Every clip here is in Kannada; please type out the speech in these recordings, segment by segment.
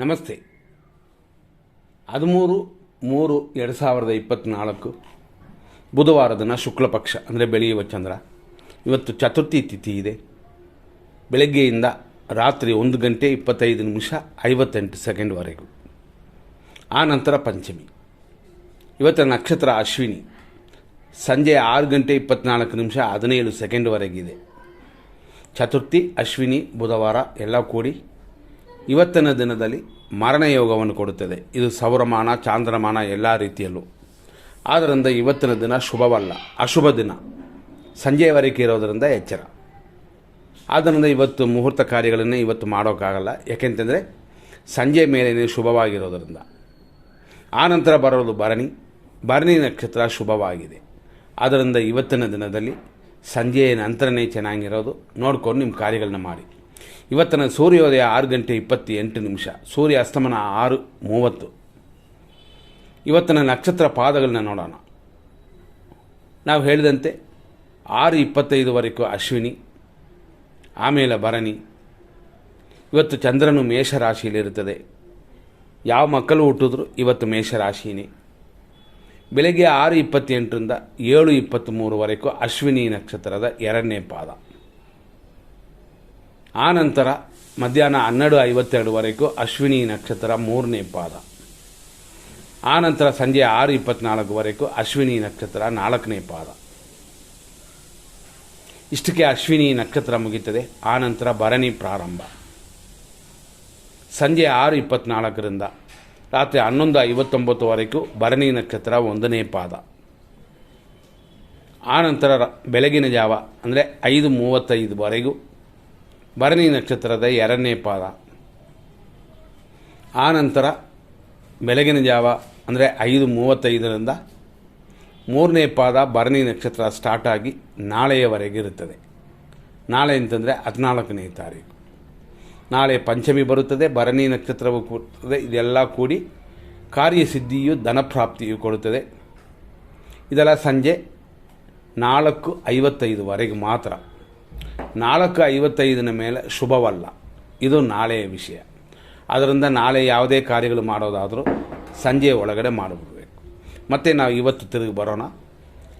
ನಮಸ್ತೆ. ಹದಿಮೂರು ಮೂರು ಎರಡು ಸಾವಿರದ ಇಪ್ಪತ್ತ್ನಾಲ್ಕು ಬುಧವಾರ ದಿನ ಶುಕ್ಲ ಪಕ್ಷ ಅಂದರೆ ಬೆಳೆಯುವ ಚಂದ್ರ. ಇವತ್ತು ಚತುರ್ಥಿ ತಿಥಿ ಇದೆ. ಬೆಳಗ್ಗೆಯಿಂದ ರಾತ್ರಿ ಒಂದು ಗಂಟೆ ಇಪ್ಪತ್ತೈದು ನಿಮಿಷ ಐವತ್ತೆಂಟು ಸೆಕೆಂಡ್ವರೆಗೂ ಆ ನಂತರ ಪಂಚಮಿ. ಇವತ್ತಿನ ನಕ್ಷತ್ರ ಅಶ್ವಿನಿ. ಸಂಜೆ ಆರು ಗಂಟೆ ಇಪ್ಪತ್ನಾಲ್ಕು ನಿಮಿಷ ಹದಿನೇಳು ಸೆಕೆಂಡ್ವರೆಗಿದೆ ಚತುರ್ಥಿ, ಅಶ್ವಿನಿ, ಬುಧವಾರ ಎಲ್ಲ ಕೂಡಿ ಇವತ್ತಿನ ದಿನದಲ್ಲಿ ಮರಣ ಯೋಗವನ್ನು ಕೊಡುತ್ತದೆ. ಇದು ಸೌರಮಾನ, ಚಾಂದ್ರಮಾನ ಎಲ್ಲ ರೀತಿಯಲ್ಲೂ. ಆದ್ದರಿಂದ ಇವತ್ತಿನ ದಿನ ಶುಭವಲ್ಲ, ಅಶುಭ ದಿನ. ಸಂಜೆಯವರೆಗೆ ಇರೋದರಿಂದ ಎಚ್ಚರ. ಆದ್ದರಿಂದ ಇವತ್ತು ಮುಹೂರ್ತ ಕಾರ್ಯಗಳನ್ನು ಇವತ್ತು ಮಾಡೋಕ್ಕಾಗಲ್ಲ. ಯಾಕೆಂತಂದರೆ ಸಂಜೆ ಮೇಲೇ ಶುಭವಾಗಿರೋದರಿಂದ. ಆನಂತರ ಬರೋದು ಭರಣಿ. ಭರಣಿ ನಕ್ಷತ್ರ ಶುಭವಾಗಿದೆ. ಆದ್ದರಿಂದ ಇವತ್ತಿನ ದಿನದಲ್ಲಿ ಸಂಜೆಯ ನಂತರನೇ ಚೆನ್ನಾಗಿರೋದು. ನೋಡ್ಕೊಂಡು ನಿಮ್ಮ ಕಾರ್ಯಗಳನ್ನ ಮಾಡಿ. ಇವತ್ತಿನ ಸೂರ್ಯೋದಯ ಆರು ಗಂಟೆ ಇಪ್ಪತ್ತ ಎಂಟು ನಿಮಿಷ. ಸೂರ್ಯ ಅಸ್ತಮನ ಆರು ಮೂವತ್ತು. ಇವತ್ತಿನ ನಕ್ಷತ್ರ ಪಾದಗಳನ್ನ ನೋಡೋಣ. ನಾವು ಹೇಳಿದಂತೆ ಆರು ಇಪ್ಪತ್ತೈದುವರೆಗೂ ಅಶ್ವಿನಿ, ಆಮೇಲೆ ಭರಣಿ. ಇವತ್ತು ಚಂದ್ರನು ಮೇಷರಾಶಿಯಲ್ಲಿರುತ್ತದೆ. ಯಾವ ಮಕ್ಕಳು ಹುಟ್ಟಿದ್ರು ಇವತ್ತು ಮೇಷರಾಶಿನೇ. ಬೆಳಗ್ಗೆ ಆರು ಇಪ್ಪತ್ತೆಂಟರಿಂದ ಏಳು ಇಪ್ಪತ್ತ್ಮೂರುವರೆಗೂ ಅಶ್ವಿನಿ ನಕ್ಷತ್ರದ ಎರಡನೇ ಪಾದ. ಆ ನಂತರ ಮಧ್ಯಾಹ್ನ ಹನ್ನೆರಡು ಐವತ್ತೆರಡುವರೆಗೂ ಅಶ್ವಿನಿ ನಕ್ಷತ್ರ ಮೂರನೇ ಪಾದ. ಆ ನಂತರ ಸಂಜೆ ಆರು ಇಪ್ಪತ್ನಾಲ್ಕುವರೆಗೂ ಅಶ್ವಿನಿ ನಕ್ಷತ್ರ ನಾಲ್ಕನೇ ಪಾದ. ಇಷ್ಟಕ್ಕೆ ಅಶ್ವಿನಿ ನಕ್ಷತ್ರ ಮುಗೀತದೆ. ಆ ನಂತರ ಭರಣಿ ಪ್ರಾರಂಭ. ಸಂಜೆ ಆರು ಇಪ್ಪತ್ನಾಲ್ಕರಿಂದ ರಾತ್ರಿ ಹನ್ನೊಂದು ಐವತ್ತೊಂಬತ್ತುವರೆಗೂ ಭರಣಿ ನಕ್ಷತ್ರ ಒಂದನೇ ಪಾದ. ಆನಂತರ ಬೆಳಗಿನ ಜಾವ ಅಂದರೆ ಐದು ಮೂವತ್ತೈದುವರೆಗೂ ಭರಣಿ ನಕ್ಷತ್ರದ ಎರಡನೇ ಪಾದ. ಆನಂತರ ಬೆಳಗಿನ ಜಾವ, ಅಂದರೆ ಐದು ಮೂವತ್ತೈದರಿಂದ ಮೂರನೇ ಪಾದ ಭರಣಿ ನಕ್ಷತ್ರ ಸ್ಟಾರ್ಟ್ ಆಗಿ ನಾಳೆಯವರೆಗೆ ಇರುತ್ತದೆ. ನಾಳೆ ಅಂತಂದರೆ ಹದಿನಾಲ್ಕನೇ ತಾರೀಕು. ನಾಳೆ ಪಂಚಮಿ ಬರುತ್ತದೆ, ಭರಣಿ ನಕ್ಷತ್ರವು ಕೊಡುತ್ತದೆ ಇದೆಲ್ಲ ಕೂಡಿ ಕಾರ್ಯಸಿದ್ಧಿಯು ಧನಪ್ರಾಪ್ತಿಯು ಕೊಡುತ್ತದೆ. ಇದೆಲ್ಲ ಸಂಜೆ ನಾಲ್ಕು ಐವತ್ತೈದುವರೆಗೆ ಮಾತ್ರ. ನಾಲ್ಕು ಐವತ್ತೈದನ ಮೇಲೆ ಶುಭವಲ್ಲ. ಇದು ನಾಳೆಯ ವಿಷಯ. ಅದರಿಂದ ನಾಳೆ ಯಾವುದೇ ಕಾರ್ಯಗಳು ಮಾಡೋದಾದರೂ ಸಂಜೆ ಒಳಗಡೆ ಮಾಡಿಬಿಡ್ಬೇಕು ಮತ್ತು ನಾವು ಇವತ್ತು ತಿರುಗಿ ಬರೋಣ.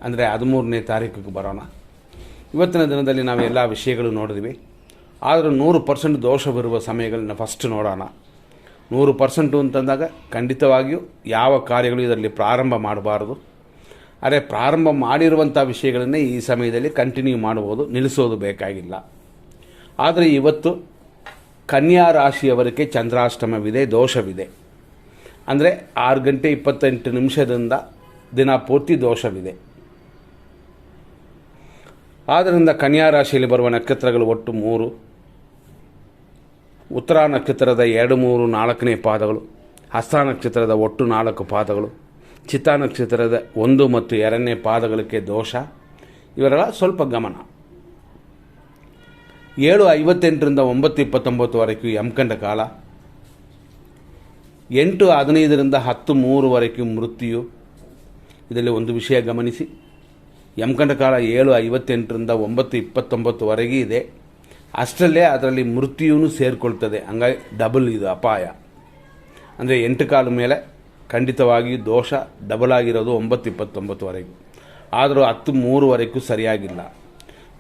ಅಂದರೆ ಹದಿಮೂರನೇ ತಾರೀಕಿಗೆ ಬರೋಣ. ಇವತ್ತಿನ ದಿನದಲ್ಲಿ ನಾವು ಎಲ್ಲ ವಿಷಯಗಳು ನೋಡಿದ್ವಿ. ಆದರೂ ನೂರು ಪರ್ಸೆಂಟ್ ದೋಷವಿರುವ ಸಮಯಗಳನ್ನ ಫಸ್ಟ್ ನೋಡೋಣ. ನೂರು ಪರ್ಸೆಂಟು ಅಂತಂದಾಗ ಖಂಡಿತವಾಗಿಯೂ ಯಾವ ಕಾರ್ಯಗಳು ಇದರಲ್ಲಿ ಪ್ರಾರಂಭ ಮಾಡಬಾರ್ದು. ಆದರೆ ಪ್ರಾರಂಭ ಮಾಡಿರುವಂಥ ವಿಷಯಗಳನ್ನೇ ಈ ಸಮಯದಲ್ಲಿ ಕಂಟಿನ್ಯೂ ಮಾಡ್ಬೋದು ನಿಲ್ಲಿಸೋದು ಬೇಕಾಗಿಲ್ಲ. ಆದರೆ ಇವತ್ತು ಕನ್ಯಾ ರಾಶಿಯವರಿಗೆ ಚಂದ್ರಾಷ್ಟಮವಿದೆ, ದೋಷವಿದೆ. ಅಂದರೆ ಆರು ಗಂಟೆ ಇಪ್ಪತ್ತೆಂಟು ನಿಮಿಷದಿಂದ ದಿನ ಪೂರ್ತಿ ದೋಷವಿದೆ. ಆದ್ದರಿಂದ ಕನ್ಯಾ ರಾಶಿಯಲ್ಲಿ ಬರುವ ನಕ್ಷತ್ರಗಳು ಒಟ್ಟು ಮೂರು, ಉತ್ತರ ನಕ್ಷತ್ರದ ಎರಡು ಮೂರು ನಾಲ್ಕನೇ ಪಾದಗಳು, ಹಸ್ತ ನಕ್ಷತ್ರದ ಒಟ್ಟು ನಾಲ್ಕು ಪಾದಗಳು ಚಿತ್ತ ನಕ್ಷತ್ರದ ಒಂದು ಮತ್ತು ಎರಡನೇ ಪಾದಗಳಿಗೆ ದೋಷ. ಇವರೆಲ್ಲ ಸ್ವಲ್ಪ ಗಮನ. ಏಳು ಐವತ್ತೆಂಟರಿಂದ ಒಂಬತ್ತು ಇಪ್ಪತ್ತೊಂಬತ್ತುವರೆಗೂ ಯಮಕಂಡ ಕಾಲ. ಎಂಟು ಹದಿನೈದರಿಂದ ಹತ್ತು ಮೂರುವರೆಗೂ ಮೃತ್ಯು. ಇದರಲ್ಲಿ ಒಂದು ವಿಷಯ ಗಮನಿಸಿ. ಯಮಕಂಡ ಕಾಲ ಏಳು ಐವತ್ತೆಂಟರಿಂದ ಒಂಬತ್ತು ಇಪ್ಪತ್ತೊಂಬತ್ತುವರೆಗೆ ಇದೆ. ಅಷ್ಟರಲ್ಲೇ ಅದರಲ್ಲಿ ಮೃತ್ಯುವೂ ಸೇರಿಕೊಳ್ತದೆ. ಹಂಗಾಗಿ ಡಬಲ್ ಇದು ಅಪಾಯ. ಅಂದರೆ ಎಂಟು ಕಾಲ ಮೇಲೆ ಖಂಡಿತವಾಗಿಯೂ ದೋಷ ಡಬಲ್ ಆಗಿರೋದು ಒಂಬತ್ತು ಇಪ್ಪತ್ತೊಂಬತ್ತುವರೆಗೂ. ಆದರೂ ಹತ್ತು ಮೂರುವರೆಗೂ ಸರಿಯಾಗಿಲ್ಲ.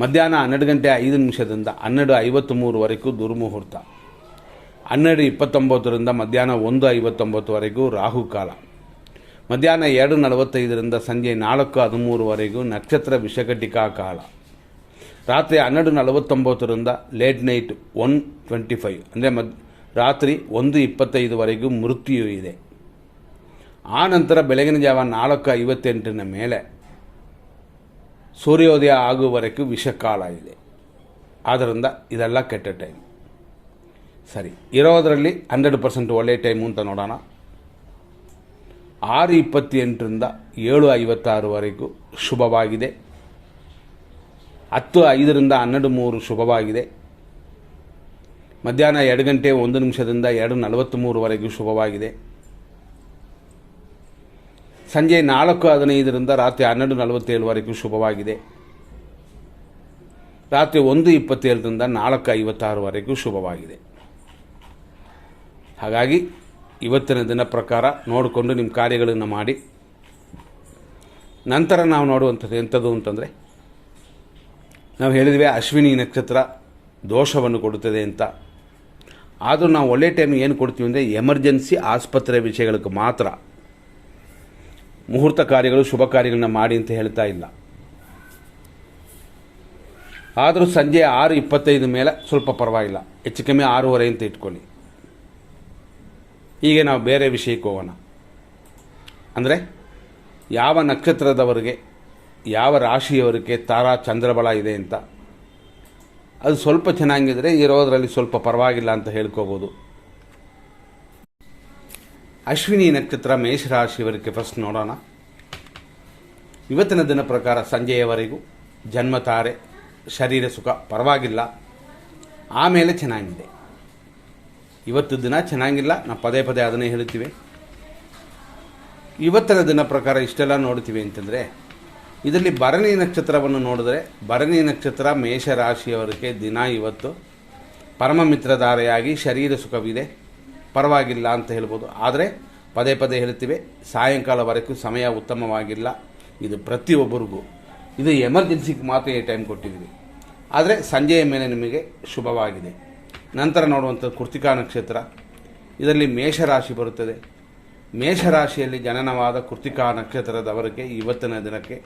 ಮಧ್ಯಾಹ್ನ ಹನ್ನೆರಡು ಗಂಟೆ ಐದು ನಿಮಿಷದಿಂದ ಹನ್ನೆರಡು ಐವತ್ತು ಮೂರುವರೆಗೂ ದುರ್ಮುಹೂರ್ತ. ಹನ್ನೆರಡು ಇಪ್ಪತ್ತೊಂಬತ್ತರಿಂದ ಮಧ್ಯಾಹ್ನ ಒಂದು ಐವತ್ತೊಂಬತ್ತುವರೆಗೂ ರಾಹುಕಾಲ. ಮಧ್ಯಾಹ್ನ ಎರಡು ನಲವತ್ತೈದರಿಂದ ಸಂಜೆ ನಾಲ್ಕು ಹದಿಮೂರುವರೆಗೂ ನಕ್ಷತ್ರ ವಿಷಕಟಿಕಾ ಕಾಲ. ರಾತ್ರಿ ಹನ್ನೆರಡು ನಲವತ್ತೊಂಬತ್ತರಿಂದ late night one twenty five ಅಂದರೆ ಮದ್, ರಾತ್ರಿ ಒಂದು ಇಪ್ಪತ್ತೈದುವರೆಗೂ ಮೃತ್ಯು ಇದೆ. ಆ ನಂತರ ಬೆಳಗಿನ ಜಾವ ನಾಲ್ಕು ಐವತ್ತೆಂಟಿನ ಮೇಲೆ ಸೂರ್ಯೋದಯ ಆಗುವವರೆಗೂ ವಿಷಕಾಲ ಇದೆ. ಆದ್ದರಿಂದ ಇದೆಲ್ಲ ಕೆಟ್ಟ ಟೈಮ್ ಸರಿ, ಇರೋದರಲ್ಲಿ ಹಂಡ್ರೆಡ್ ಪರ್ಸೆಂಟ್ ಒಳ್ಳೆಯ ಟೈಮು ಅಂತ ನೋಡೋಣ. ಆರು ಇಪ್ಪತ್ತೆಂಟರಿಂದ ಏಳು ಐವತ್ತಾರುವರೆಗೂ ಶುಭವಾಗಿದೆ. ಹತ್ತು ಐದರಿಂದ ಹನ್ನೆರಡು ಮೂರು ಶುಭವಾಗಿದೆ. ಮಧ್ಯಾಹ್ನ ಎರಡು ಗಂಟೆ ಒಂದು ನಿಮಿಷದಿಂದ ಎರಡು ನಲವತ್ತ್ಮೂರುವರೆಗೂ ಶುಭವಾಗಿದೆ. ಸಂಜೆ ನಾಲ್ಕು ಹದಿನೈದರಿಂದ ರಾತ್ರಿ ಹನ್ನೆರಡು ನಲವತ್ತೇಳುವರೆಗೂ ಶುಭವಾಗಿದೆ. ರಾತ್ರಿ ಒಂದು ಇಪ್ಪತ್ತೇಳರಿಂದ ನಾಲ್ಕು ಐವತ್ತಾರುವರೆಗೂ ಶುಭವಾಗಿದೆ. ಹಾಗಾಗಿ ಇವತ್ತಿನ ದಿನ ಪ್ರಕಾರ ನೋಡಿಕೊಂಡು ನಿಮ್ಮ ಕಾರ್ಯಗಳನ್ನು ಮಾಡಿ. ನಂತರ ನಾವು ನೋಡುವಂಥದ್ದು ಎಂಥದ್ದು ಅಂತಂದರೆ, ನಾವು ಹೇಳಿದ್ವಿ ಅಶ್ವಿನಿ ನಕ್ಷತ್ರ ದೋಷವನ್ನು ಕೊಡುತ್ತದೆ ಅಂತ. ಆದರೂ ನಾವು ಒಳ್ಳೆ ಟೈಮ್ ಏನು ಕೊಡ್ತೀವಿ ಅಂದರೆ, ಎಮರ್ಜೆನ್ಸಿ ಆಸ್ಪತ್ರೆ ವಿಷಯಗಳಿಗೆ ಮಾತ್ರ. ಮುಹೂರ್ತ ಕಾರ್ಯಗಳು ಶುಭ ಕಾರ್ಯಗಳನ್ನ ಮಾಡಿ ಅಂತ ಹೇಳ್ತಾ ಇಲ್ಲ. ಆದರೂ ಸಂಜೆ ಆರು ಇಪ್ಪತ್ತೈದು ಮೇಲೆ ಸ್ವಲ್ಪ ಪರವಾಗಿಲ್ಲ. ಹೆಚ್ಚು ಕಮ್ಮಿ ಆರೂವರೆ ಅಂತ ಇಟ್ಕೊಳ್ಳಿ. ಈಗ ನಾವು ಬೇರೆ ವಿಷಯಕ್ಕೆ ಹೋಗೋಣ. ಅಂದರೆ ಯಾವ ನಕ್ಷತ್ರದವರಿಗೆ, ಯಾವ ರಾಶಿಯವರಿಗೆ ತಾರಾ ಚಂದ್ರಬಲ ಇದೆ ಅಂತ. ಅದು ಸ್ವಲ್ಪ ಚೆನ್ನಾಗಿದ್ದರೆ ಇರೋದರಲ್ಲಿ ಸ್ವಲ್ಪ ಪರವಾಗಿಲ್ಲ ಅಂತ ಹೇಳ್ಕೋಬೋದು. ಅಶ್ವಿನಿ ನಕ್ಷತ್ರ ಮೇಷರಾಶಿಯವರಿಗೆ ಫಸ್ಟ್ ನೋಡೋಣ. ಇವತ್ತಿನ ದಿನ ಪ್ರಕಾರ ಸಂಜೆಯವರೆಗೂ ಜನ್ಮ ತಾರೆ, ಶರೀರ ಸುಖ ಪರವಾಗಿಲ್ಲ. ಆಮೇಲೆ ಚೆನ್ನಾಗಿದೆ. ಇವತ್ತು ದಿನ ಚೆನ್ನಾಗಿಲ್ಲ ನಾವು ಪದೇ ಪದೇ ಅದನ್ನೇ ಹೇಳ್ತೀವಿ ಇವತ್ತಿನ ದಿನ ಪ್ರಕಾರ ಇಷ್ಟೆಲ್ಲ ನೋಡ್ತೀವಿ ಅಂತಂದರೆ, ಇದರಲ್ಲಿ ಭರಣಿ ನಕ್ಷತ್ರವನ್ನು ನೋಡಿದ್ರೆ, ಭರಣಿ ನಕ್ಷತ್ರ ಮೇಷರಾಶಿಯವರಿಗೆ ದಿನ ಇವತ್ತು ಪರಮ ಮಿತ್ರಧಾರೆಯಾಗಿ ಶರೀರ ಸುಖವಿದೆ. ಪರವಾಗಿಲ್ಲ ಅಂತ ಹೇಳ್ಬೋದು. ಆದರೆ ಪದೇ ಪದೇ ಹೇಳ್ತೀವಿ, ಸಾಯಂಕಾಲವರೆಗೂ ಸಮಯ ಉತ್ತಮವಾಗಿಲ್ಲ. ಇದು ಪ್ರತಿಯೊಬ್ಬರಿಗೂ. ಇದು ಎಮರ್ಜೆನ್ಸಿಗೆ ಮಾತ್ರ ಈ ಟೈಮ್ ಕೊಟ್ಟಿದ್ದೀವಿ. ಆದರೆ ಸಂಜೆಯ ಮೇಲೆ ನಿಮಗೆ ಶುಭವಾಗಿದೆ. ನಂತರ ನೋಡುವಂಥ ಕೃತಿಕಾ ನಕ್ಷತ್ರ. ಇದರಲ್ಲಿ ಮೇಷರಾಶಿ ಬರುತ್ತದೆ. ಮೇಷರಾಶಿಯಲ್ಲಿ ಜನನವಾದ ಕೃತಿಕಾ ನಕ್ಷತ್ರದವರಿಗೆ ಇವತ್ತಿನ ದಿನಕ್ಕೆ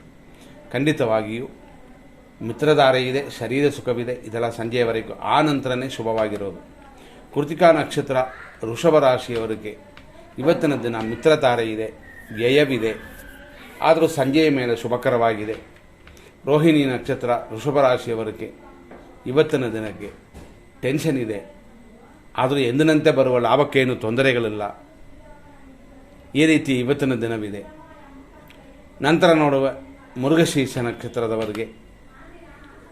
ಖಂಡಿತವಾಗಿಯೂ ಮಿತ್ರಧಾರೆ ಇದೆ, ಶರೀರ ಸುಖವಿದೆ. ಇದೆಲ್ಲ ಸಂಜೆಯವರೆಗೂ. ಆ ನಂತರನೇ ಶುಭವಾಗಿರೋದು. ಕೃತಿಕಾ ನಕ್ಷತ್ರ ವೃಷಭ ರಾಶಿಯವರಿಗೆ ಇವತ್ತಿನ ದಿನ ಮಿತ್ರತಾರೆ ಇದೆ, ವ್ಯಯವಿದೆ. ಆದರೂ ಸಂಜೆಯ ಮೇಲೆ ಶುಭಕರವಾಗಿದೆ. ರೋಹಿಣಿ ನಕ್ಷತ್ರ ವೃಷಭ ರಾಶಿಯವರಿಗೆ ಇವತ್ತಿನ ದಿನಕ್ಕೆ ಟೆನ್ಷನ್ ಇದೆ. ಆದರೂ ಎಂದಿನಂತೆ ಬರುವ ಲಾಭಕ್ಕೇನು ತೊಂದರೆಗಳಿಲ್ಲ. ಈ ರೀತಿ ಇವತ್ತಿನ ದಿನವಿದೆ. ನಂತರ ನೋಡುವ ಮುರುಘಶೀರ್ಷ ನಕ್ಷತ್ರದವರಿಗೆ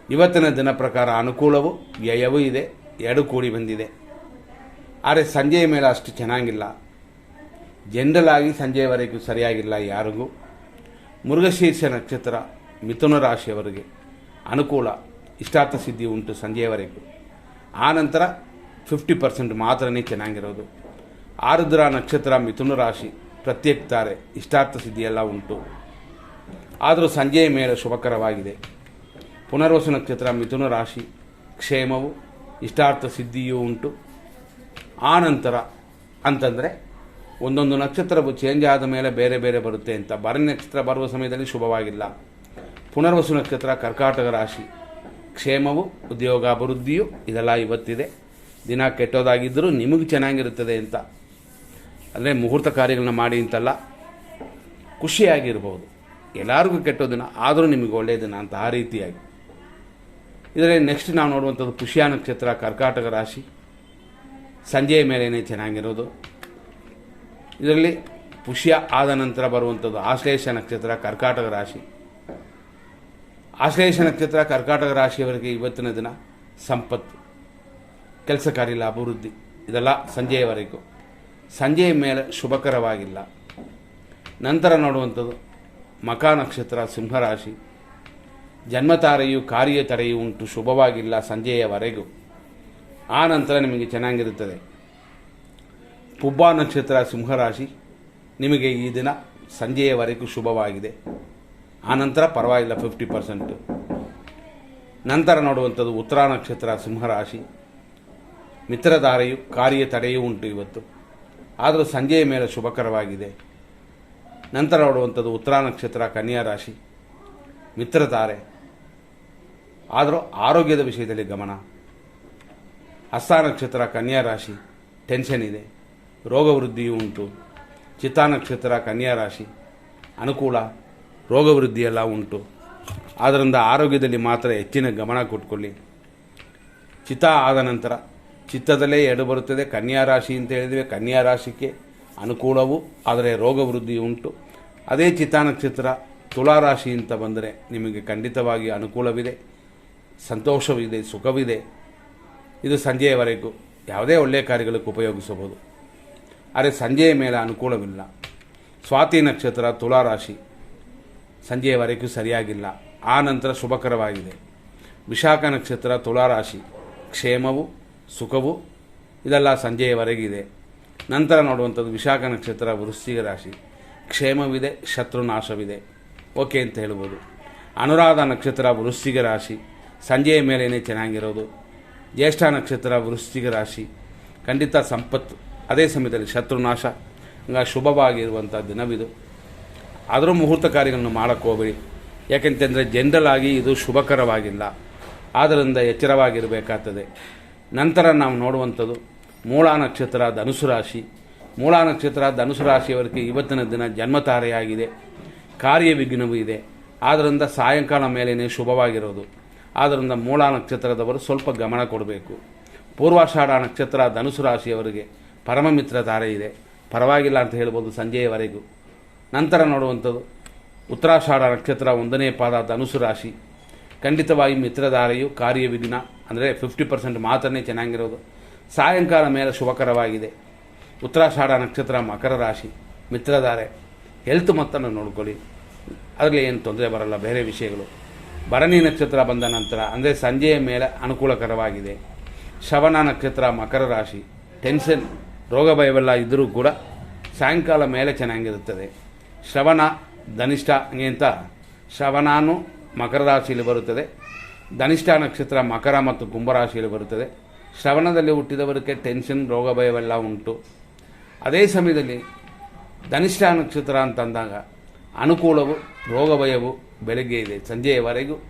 ಇವತ್ತಿನ ದಿನ ಪ್ರಕಾರ ಅನುಕೂಲವೂ ವ್ಯಯವೂ ಇದೆ, ಎರಡು ಕೂಡಿ ಬಂದಿದೆ. ಆದರೆ ಸಂಜೆಯ ಮೇಲೆ ಅಷ್ಟು ಚೆನ್ನಾಗಿಲ್ಲ. ಜನರಲ್ ಆಗಿ ಸಂಜೆಯವರೆಗೂ ಸರಿಯಾಗಿಲ್ಲ ಯಾರಿಗೂ. ಮುರುಘಶೀರ್ಷ ನಕ್ಷತ್ರ ಮಿಥುನ ರಾಶಿಯವರಿಗೆ ಅನುಕೂಲ, ಇಷ್ಟಾರ್ಥ ಸಿದ್ಧಿ ಉಂಟು ಸಂಜೆಯವರೆಗೂ. ಆ ನಂತರ ಫಿಫ್ಟಿ ಪರ್ಸೆಂಟ್ ಮಾತ್ರನೇ ಚೆನ್ನಾಗಿರೋದು. ಆರುದ್ರ ನಕ್ಷತ್ರ ಮಿಥುನ ರಾಶಿ ಪ್ರತ್ಯೇಕತಾರೆ, ಇಷ್ಟಾರ್ಥ ಸಿದ್ಧಿಯೆಲ್ಲ ಉಂಟು. ಆದರೂ ಸಂಜೆಯ ಮೇಲೆ ಶುಭಕರವಾಗಿದೆ. ಪುನರ್ವಸು ನಕ್ಷತ್ರ ಮಿಥುನ ರಾಶಿ ಕ್ಷೇಮವು, ಇಷ್ಟಾರ್ಥ ಸಿದ್ಧಿಯೂ ಉಂಟು. ಆ ನಂತರ ಅಂತಂದರೆ ಒಂದೊಂದು ನಕ್ಷತ್ರವು ಚೇಂಜ್ ಆದ ಮೇಲೆ ಬೇರೆ ಬೇರೆ ಬರುತ್ತೆ ಅಂತ. ಭರಣಿ ನಕ್ಷತ್ರ ಬರುವ ಸಮಯದಲ್ಲಿ ಶುಭವಾಗಿಲ್ಲ. ಪುನರ್ವಸು ನಕ್ಷತ್ರ ಕರ್ಕಾಟಕ ರಾಶಿ. ಕ್ಷೇಮವು ಉದ್ಯೋಗ ಅಭಿವೃದ್ಧಿಯು ಇದೆಲ್ಲ ಇವತ್ತಿದೆ. ದಿನ ಕೆಟ್ಟೋದಾಗಿದ್ದರೂ ನಿಮಗೆ ಚೆನ್ನಾಗಿರುತ್ತದೆ ಅಂತ. ಅಂದರೆ ಮುಹೂರ್ತ ಕಾರ್ಯಗಳನ್ನ ಮಾಡಿ ಅಂತಲ್ಲ. ಖುಷಿಯಾಗಿರ್ಬೋದು. ಎಲ್ಲರಿಗೂ ಕೆಟ್ಟ ದಿನ, ಆದರೂ ನಿಮಗೆ ಒಳ್ಳೆಯ ದಿನ ಅಂತ ಆ ರೀತಿಯಾಗಿ. ಇದರಲ್ಲಿ ನೆಕ್ಸ್ಟ್ ನಾವು ನೋಡುವಂಥದ್ದು ಪುಷ್ಯ ನಕ್ಷತ್ರ, ಕರ್ಕಾಟಕ ರಾಶಿ. ಸಂಜೆಯ ಮೇಲೇ ಚೆನ್ನಾಗಿರೋದು. ಇದರಲ್ಲಿ ಪುಷ್ಯ ಆದ ನಂತರ ಬರುವಂಥದ್ದು ಆಶ್ಲೇಷ ನಕ್ಷತ್ರ, ಕರ್ಕಾಟಕ ರಾಶಿ. ಆಶ್ಲೇಷ ನಕ್ಷತ್ರ, ಕರ್ಕಾಟಕ ರಾಶಿಯವರಿಗೆ ಇವತ್ತಿನ ದಿನ ಸಂಪತ್ತು, ಕೆಲಸ ಕಾರ್ಯ ಅಭಿವೃದ್ಧಿ ಇದೆಲ್ಲ ಸಂಜೆಯವರೆಗೂ. ಸಂಜೆಯ ಮೇಲೆ ಶುಭಕರವಾಗಿಲ್ಲ. ನಂತರ ನೋಡುವಂಥದ್ದು ಮಕ ನಕ್ಷತ್ರ ಸಿಂಹರಾಶಿ ಜನ್ಮತಾರೆಯು ಕಾರ್ಯ ತಡೆಯು ಉಂಟು, ಶುಭವಾಗಿಲ್ಲ ಸಂಜೆಯವರೆಗೂ. ಆ ನಂತರ ನಿಮಗೆ ಚೆನ್ನಾಗಿರುತ್ತದೆ. ಪುಬ್ಬ ನಕ್ಷತ್ರ ಸಿಂಹರಾಶಿ, ನಿಮಗೆ ಈ ದಿನ ಸಂಜೆಯವರೆಗೂ ಶುಭವಾಗಿದೆ. ಆ ನಂತರ ಪರವಾಗಿಲ್ಲ ಫಿಫ್ಟಿ ಪರ್ಸೆಂಟು ನಂತರ ನೋಡುವಂಥದ್ದು ಉತ್ತರ ನಕ್ಷತ್ರ ಸಿಂಹರಾಶಿ. ಮಿತ್ರಧಾರೆಯು ಕಾರ್ಯ ತಡೆಯೂ ಉಂಟು ಇವತ್ತು. ಆದರೂ ಸಂಜೆಯ ಮೇಲೆ ಶುಭಕರವಾಗಿದೆ. ನಂತರ ನೋಡುವಂಥದ್ದು ಉತ್ತರ ನಕ್ಷತ್ರ ಕನ್ಯಾ ರಾಶಿ ಮಿತ್ರತಾರೆ ಆದರೂ ಆರೋಗ್ಯದ ವಿಷಯದಲ್ಲಿ ಗಮನ. ಹಸ್ತ ನಕ್ಷತ್ರ, ಕನ್ಯಾ ರಾಶಿ ಟೆನ್ಷನ್ ಇದೆ. ರೋಗ ವೃದ್ಧಿಯೂ ಉಂಟು. ಚಿತ್ತಾ ನಕ್ಷತ್ರ, ಕನ್ಯಾ ರಾಶಿ, ಅನುಕೂಲ ರೋಗ ವೃದ್ಧಿಯೆಲ್ಲ ಉಂಟು. ಆದ್ದರಿಂದ ಆರೋಗ್ಯದಲ್ಲಿ ಮಾತ್ರ ಹೆಚ್ಚಿನ ಗಮನ ಕೊಟ್ಕೊಳ್ಳಿ. ಚಿತ್ತ ಆದ ನಂತರ ಚಿತ್ತದಲ್ಲೇ ಎಡು ಬರುತ್ತದೆ. ಕನ್ಯಾ ರಾಶಿ ಅಂತ ಹೇಳಿದರೆ ಕನ್ಯಾ ರಾಶಿಗೆ ಅನುಕೂಲವು, ಆದರೆ ರೋಗ ವೃದ್ಧಿ ಉಂಟು. ಅದೇ ಚಿತ್ತಾ ನಕ್ಷತ್ರ ತುಲಾ ರಾಶಿ ಅಂತ ಬಂದರೆ ನಿಮಗೆ ಖಂಡಿತವಾಗಿ ಅನುಕೂಲವಿದೆ, ಸಂತೋಷವಿದೆ, ಸುಖವಿದೆ. ಇದು ಸಂಜೆಯವರೆಗೂ ಯಾವುದೇ ಒಳ್ಳೆಯ ಕಾರ್ಯಗಳಿಗೆ ಉಪಯೋಗಿಸಬಹುದು. ಆದರೆ ಸಂಜೆಯ ಮೇಲೆ ಅನುಕೂಲವಿಲ್ಲ. ಸ್ವಾತಿ ನಕ್ಷತ್ರ ತುಲಾರಾಶಿ ಸಂಜೆಯವರೆಗೂ ಸರಿಯಾಗಿಲ್ಲ. ಆ ನಂತರ ಶುಭಕರವಾಗಿದೆ. ವಿಶಾಖ ನಕ್ಷತ್ರ ತುಲಾರಾಶಿ ಕ್ಷೇಮವು, ಸುಖವು ಇದೆಲ್ಲ ಸಂಜೆಯವರೆಗಿದೆ. ನಂತರ ನೋಡುವಂಥದ್ದು ವಿಶಾಖ ನಕ್ಷತ್ರ ವೃಶ್ಚಿಕ ರಾಶಿ. ಕ್ಷೇಮವಿದೆ ಶತ್ರುನಾಶವಿದೆ ಓಕೆ ಅಂತ ಹೇಳ್ಬೋದು. ಅನುರಾಧ ನಕ್ಷತ್ರ ವೃಶ್ಚಿಕ ರಾಶಿ ಸಂಜೆಯ ಮೇಲೇ ಚೆನ್ನಾಗಿರೋದು. ಜ್ಯೇಷ್ಠ ನಕ್ಷತ್ರ ವೃಶ್ಚಿಕ ರಾಶಿ, ಖಂಡಿತ ಸಂಪತ್ತು. ಅದೇ ಸಮಯದಲ್ಲಿ ಶತ್ರುನಾಶ, ಹಂಗ ಶುಭವಾಗಿರುವಂಥ ದಿನವಿದು. ಆದರೂ ಮುಹೂರ್ತ ಕಾರ್ಯಗಳನ್ನು ಮಾಡೋಕ್ಕೆ ಹೋಗಬೇಡಿ. ಯಾಕೆಂತಂದರೆ ಜನರಲ್ ಆಗಿ ಇದು ಶುಭಕರವಾಗಿಲ್ಲ. ಆದ್ದರಿಂದ ಎಚ್ಚರವಾಗಿರಬೇಕಾಗ್ತದೆ. ನಂತರ ನಾವು ನೋಡುವಂಥದ್ದು ಮೂಲ ನಕ್ಷತ್ರ ಧನುಸು ರಾಶಿ. ಮೂಲ ನಕ್ಷತ್ರ ಧನುಸು ರಾಶಿಯವರಿಗೆ ಇವತ್ತಿನ ದಿನ ಜನ್ಮತಾರೆಯಾಗಿದೆ. ಕಾರ್ಯ ವಿಘ್ನವೂ ಇದೆ. ಆದ್ದರಿಂದ ಸಾಯಂಕಾಲ ಮೇಲೇ ಶುಭವಾಗಿರೋದು. ಆದ್ದರಿಂದ ಮೂಲ ನಕ್ಷತ್ರದವರು ಸ್ವಲ್ಪ ಗಮನ ಕೊಡಬೇಕು. ಪೂರ್ವಾಷಾಢ ನಕ್ಷತ್ರ ಧನುಸು ರಾಶಿಯವರಿಗೆ ಪರಮ ಮಿತ್ರ ತಾರೆ ಇದೆ. ಪರವಾಗಿಲ್ಲ ಅಂತ ಹೇಳ್ಬೋದು ಸಂಜೆಯವರೆಗೂ. ನಂತರ ನೋಡುವಂಥದ್ದು, ಉತ್ತರಾಷಾಢ ನಕ್ಷತ್ರ ಒಂದನೇ ಪಾದ ಧನುಸು ರಾಶಿ. ಖಂಡಿತವಾಗಿ ಮಿತ್ರಧಾರೆಯು ಕಾರ್ಯವಿಧಿನ ಅಂದರೆ ಫಿಫ್ಟಿ ಪರ್ಸೆಂಟ್ ಮಾತ್ರನೇ ಚೆನ್ನಾಗಿರೋದು. ಸಾಯಂಕಾಲ ಮೇಲೆ ಶುಭಕರವಾಗಿದೆ. ಉತ್ತರಾಷಾಢ ನಕ್ಷತ್ರ ಮಕರ ರಾಶಿ ಮಿತ್ರಧಾರೆ ಹೆಲ್ತ್ ಮತ್ತನ್ನು ನೋಡ್ಕೊಳ್ಳಿ. ಅದರಲ್ಲಿ ಏನು ತೊಂದರೆ ಬರಲ್ಲ, ಬೇರೆ ವಿಷಯಗಳು. ಭರಣಿ ನಕ್ಷತ್ರ ಬಂದ ನಂತರ, ಅಂದರೆ ಸಂಜೆಯ ಮೇಲೆ ಅನುಕೂಲಕರವಾಗಿದೆ. ಶ್ರವಣ ನಕ್ಷತ್ರ ಮಕರ ರಾಶಿ. ಟೆನ್ಷನ್ ರೋಗ ಭಯವೆಲ್ಲ ಇದ್ದರೂ ಕೂಡ ಸಾಯಂಕಾಲ ಮೇಲೆ ಚೆನ್ನಾಗಿರುತ್ತದೆ. ಶ್ರವಣ ಧನಿಷ್ಠ ಅಂತ ಶ್ರವಣಾನು ಮಕರ ರಾಶಿಯಲ್ಲಿ ಬರುತ್ತದೆ. ಧನಿಷ್ಠ ನಕ್ಷತ್ರ ಮಕರ ಮತ್ತು ಕುಂಭರಾಶಿಯಲ್ಲಿ ಬರುತ್ತದೆ. ಶ್ರವಣದಲ್ಲಿ ಹುಟ್ಟಿದವರಿಗೆ ಟೆನ್ಷನ್ ರೋಗ ಭಯವೆಲ್ಲ ಉಂಟು. ಅದೇ ಸಮಯದಲ್ಲಿ ಧನಿಷ್ಠ ನಕ್ಷತ್ರ ಅಂತಂದಾಗ ಅನುಕೂಲವು, ರೋಗ ಭಯವು ಬೆಳಗ್ಗೆ ಇದೆ. ಸಂಜೆಯವರೆಗೂ,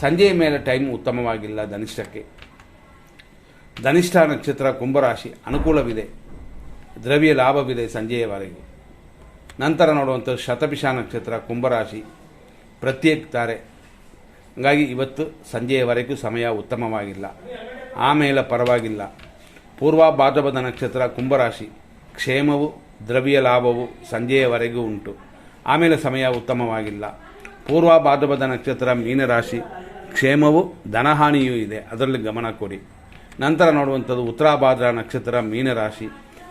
ಸಂಜೆಯ ಮೇಲೆ ಟೈಮ್ ಉತ್ತಮವಾಗಿಲ್ಲ ಧನಿಷ್ಠಕ್ಕೆ. ಧನಿಷ್ಠ ನಕ್ಷತ್ರ ಕುಂಭರಾಶಿ ಅನುಕೂಲವಿದೆ. ದ್ರವ್ಯ ಲಾಭವಿದೆ ಸಂಜೆಯವರೆಗೂ. ನಂತರ ನೋಡುವಂಥ ಶತಪಿಷ ನಕ್ಷತ್ರ ಕುಂಭರಾಶಿ ಪ್ರತ್ಯೇಕ ತಾರೆ ಹಾಗಾಗಿ ಇವತ್ತು ಸಂಜೆಯವರೆಗೂ ಸಮಯ ಉತ್ತಮವಾಗಿಲ್ಲ. ಆಮೇಲೆ ಪರವಾಗಿಲ್ಲ. ಪೂರ್ವ ನಕ್ಷತ್ರ ಕುಂಭರಾಶಿ ಕ್ಷೇಮವು, ದ್ರವ್ಯ ಲಾಭವು ಸಂಜೆಯವರೆಗೂ ಉಂಟು. ಆಮೇಲೆ ಸಮಯ ಉತ್ತಮವಾಗಿಲ್ಲ. ಪೂರ್ವ ಭಾದ್ರಪದ ನಕ್ಷತ್ರ ಮೀನರಾಶಿ. ಕ್ಷೇಮವು ಧನಹಾನಿಯೂ ಇದೆ. ಅದರಲ್ಲಿ ಗಮನ ಕೊಡಿ. ನಂತರ ನೋಡುವಂಥದ್ದು ಉತ್ತರಾಭಾದ್ರ ನಕ್ಷತ್ರ ಮೀನರಾಶಿ.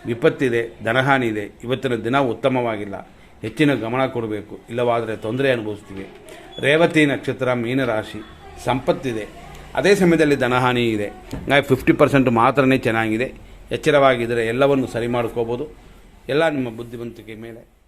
ವಿಪತ್ತಿದೆ, ಧನಹಾನಿ ಇದೆ. ಇವತ್ತಿನ ದಿನ ಉತ್ತಮವಾಗಿಲ್ಲ. ಹೆಚ್ಚಿನ ಗಮನ ಕೊಡಬೇಕು. ಇಲ್ಲವಾದರೆ ತೊಂದರೆ ಅನುಭವಿಸ್ತೀವಿ. ರೇವತಿ ನಕ್ಷತ್ರ ಮೀನರಾಶಿ. ಸಂಪತ್ತಿದೆ. ಅದೇ ಸಮಯದಲ್ಲಿ ಧನಹಾನಿ ಇದೆ. ಹಾಗಾಗಿ ಫಿಫ್ಟಿ ಪರ್ಸೆಂಟ್ ಮಾತ್ರನೇ ಚೆನ್ನಾಗಿದೆ. ಎಚ್ಚರವಾಗಿದ್ದರೆ ಎಲ್ಲವನ್ನು ಸರಿ ಮಾಡ್ಕೋಬೋದು. ಎಲ್ಲ ನಿಮ್ಮ ಬುದ್ಧಿವಂತಿಕೆ ಮೇಲೆ